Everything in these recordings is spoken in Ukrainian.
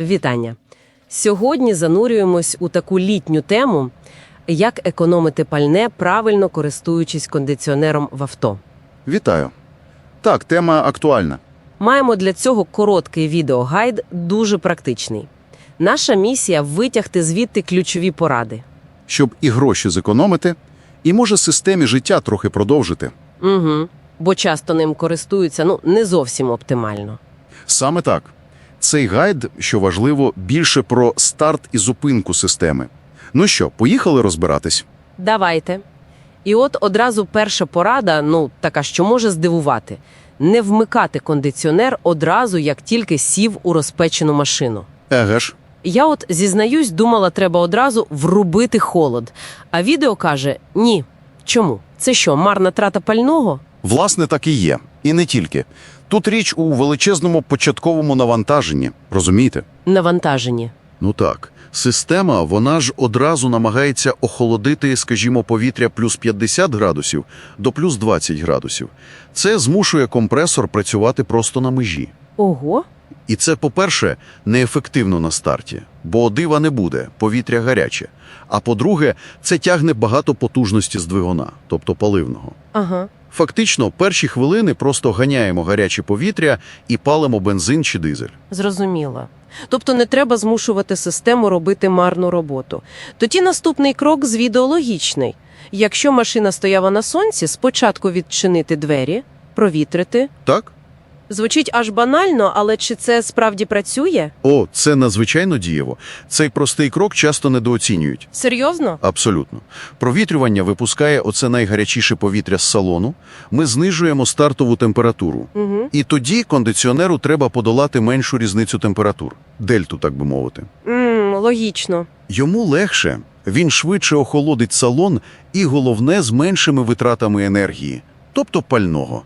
Вітання! Сьогодні занурюємось у таку літню тему, як економити пальне, правильно користуючись кондиціонером в авто. Вітаю. Так, тема актуальна. Маємо для цього короткий відеогайд, дуже практичний. Наша місія витягти звідти ключові поради. Щоб і гроші зекономити, і може системі життя трохи продовжити. Угу. Бо часто ним користуються ну не зовсім оптимально. Саме так. Цей гайд, що важливо, більше про старт і зупинку системи. Ну що, поїхали розбиратись? Давайте. І от одразу перша порада, ну така, що може здивувати: не вмикати кондиціонер одразу, як тільки сів у розпечену машину. Еге ж, Я от зізнаюсь, думала, треба одразу врубити холод. А відео каже: ні. Чому? Це що, марна трата пального? власне, так і є. І не тільки. Тут річ у величезному початковому навантаженні, розумієте? Навантажені. Ну так. Система, вона ж одразу намагається охолодити, скажімо, повітря плюс 50 градусів до плюс 20 градусів. Це змушує компресор працювати просто на межі. Ого. І це, по-перше, неефективно на старті, бо дива не буде, повітря гаряче. А по-друге, це тягне багато потужності з двигуна, тобто паливного. Ага. Фактично, перші хвилини просто ганяємо гаряче повітря і палимо бензин чи дизель. Зрозуміло. Тобто не треба змушувати систему робити марну роботу. Тоді наступний крок звідеологічний. логічний. Якщо машина стояла на сонці, спочатку відчинити двері, провітрити. Так? Звучить аж банально, але чи це справді працює? О, це надзвичайно дієво. Цей простий крок часто недооцінюють. Серйозно? Абсолютно. Провітрювання випускає оце найгарячіше повітря з салону. Ми знижуємо стартову температуру. Угу. І тоді кондиціонеру треба подолати меншу різницю температур. Дельту, так би мовити. м логічно. Йому легше, він швидше охолодить салон і, головне, з меншими витратами енергії, тобто пального.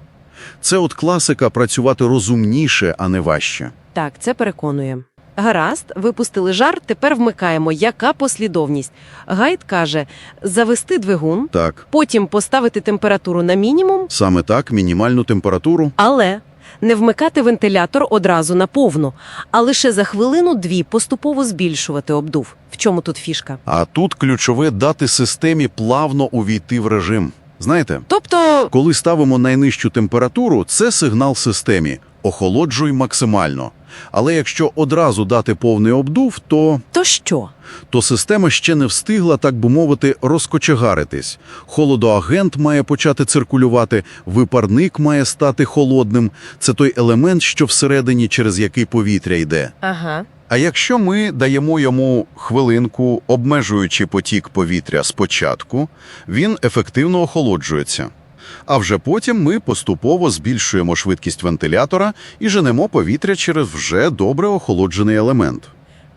Це от класика працювати розумніше, а не важче. Так, це переконує. Гаразд, випустили жар, тепер вмикаємо. Яка послідовність? Гайд каже: завести двигун, Так, потім поставити температуру на мінімум, саме так, мінімальну температуру. але не вмикати вентилятор одразу на повну, а лише за хвилину-дві поступово збільшувати обдув. В чому тут фішка? А тут ключове дати системі плавно увійти в режим. Знаєте, Тобто, коли ставимо найнижчу температуру, це сигнал системі охолоджуй максимально. Але якщо одразу дати повний обдув, то, то що? то система ще не встигла, так би мовити, розкочегаритись. Холодоагент має почати циркулювати, випарник має стати холодним. Це той елемент, що всередині, через який повітря йде. Ага. А якщо ми даємо йому хвилинку, обмежуючи потік повітря спочатку, він ефективно охолоджується. А вже потім ми поступово збільшуємо швидкість вентилятора і женемо повітря через вже добре охолоджений елемент.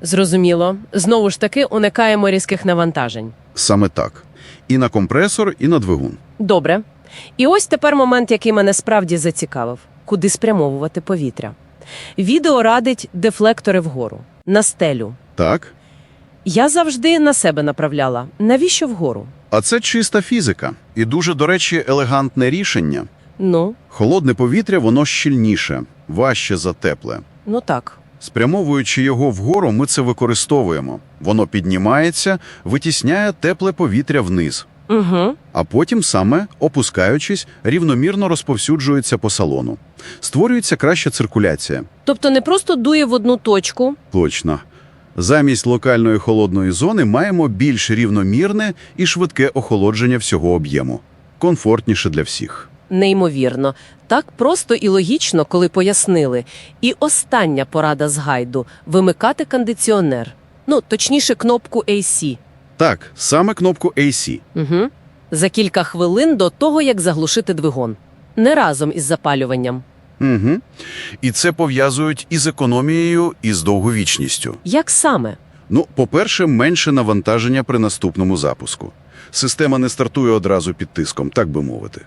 Зрозуміло. Знову ж таки, уникаємо різких навантажень. Саме так. І на компресор, і на двигун. Добре. І ось тепер момент, який мене справді зацікавив: куди спрямовувати повітря. Відео радить дефлектори вгору, на стелю. Так? Я завжди на себе направляла. Навіщо вгору? А це чиста фізика. І дуже, до речі, елегантне рішення. Ну, Холодне повітря, воно щільніше, важче за тепле. ну так. Спрямовуючи його вгору, ми це використовуємо. Воно піднімається, витісняє тепле повітря вниз, Угу. а потім саме, опускаючись, рівномірно розповсюджується по салону. Створюється краща циркуляція. Тобто не просто дує в одну точку. Точно. Замість локальної холодної зони маємо більш рівномірне і швидке охолодження всього об'єму. Комфортніше для всіх. Неймовірно. Так просто і логічно, коли пояснили. І остання порада з гайду вимикати кондиціонер. Ну, точніше, кнопку AC. Так, саме кнопку AC. Угу. За кілька хвилин до того, як заглушити двигун. Не разом із запалюванням. Угу. І це пов'язують із економією, і з довговічністю. Як саме? Ну, по-перше, менше навантаження при наступному запуску. Система не стартує одразу під тиском, так би мовити.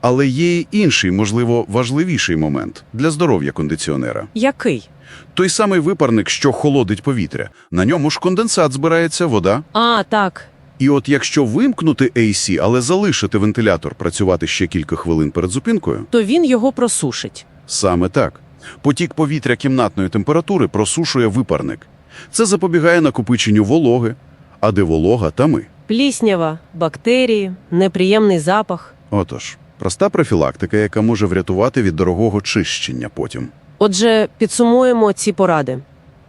Але є й інший, можливо, важливіший момент для здоров'я кондиціонера. Який? Той самий випарник, що холодить повітря. На ньому ж конденсат збирається, вода. А, так. І от якщо вимкнути AC, але залишити вентилятор працювати ще кілька хвилин перед зупинкою, То він його просушить. саме так. Потік повітря кімнатної температури просушує випарник. Це запобігає накопиченню вологи, а де волога, там ми. Пліснява, бактерії, неприємний запах. Отож, проста профілактика, яка може врятувати від дорогого чищення потім. Отже, підсумуємо ці поради.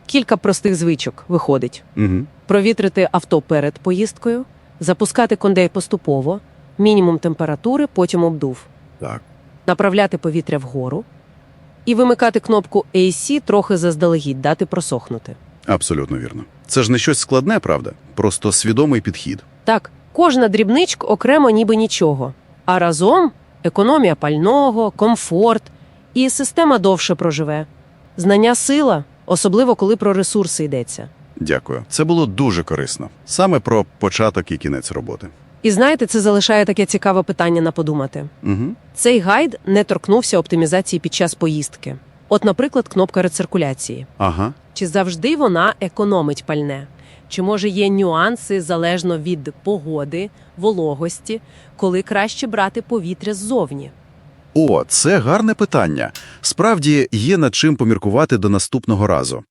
Кілька простих звичок виходить. Угу. Провітрити авто перед поїздкою, запускати кондей поступово, мінімум температури, потім обдув, Так. направляти повітря вгору і вимикати кнопку AC трохи заздалегідь, дати просохнути. Абсолютно вірно. Це ж не щось складне, правда? Просто свідомий підхід. Так, кожна дрібничка окремо ніби нічого, а разом економія пального, комфорт і система довше проживе. Знання сила, особливо коли про ресурси йдеться. Дякую. Це було дуже корисно. Саме про початок і кінець роботи. І знаєте, це залишає таке цікаве питання на подумати. Угу. Цей гайд не торкнувся оптимізації під час поїздки. От, наприклад, кнопка рециркуляції. Ага. Чи завжди вона економить пальне? Чи може є нюанси залежно від погоди, вологості, коли краще брати повітря ззовні? О, це гарне питання. Справді є над чим поміркувати до наступного разу.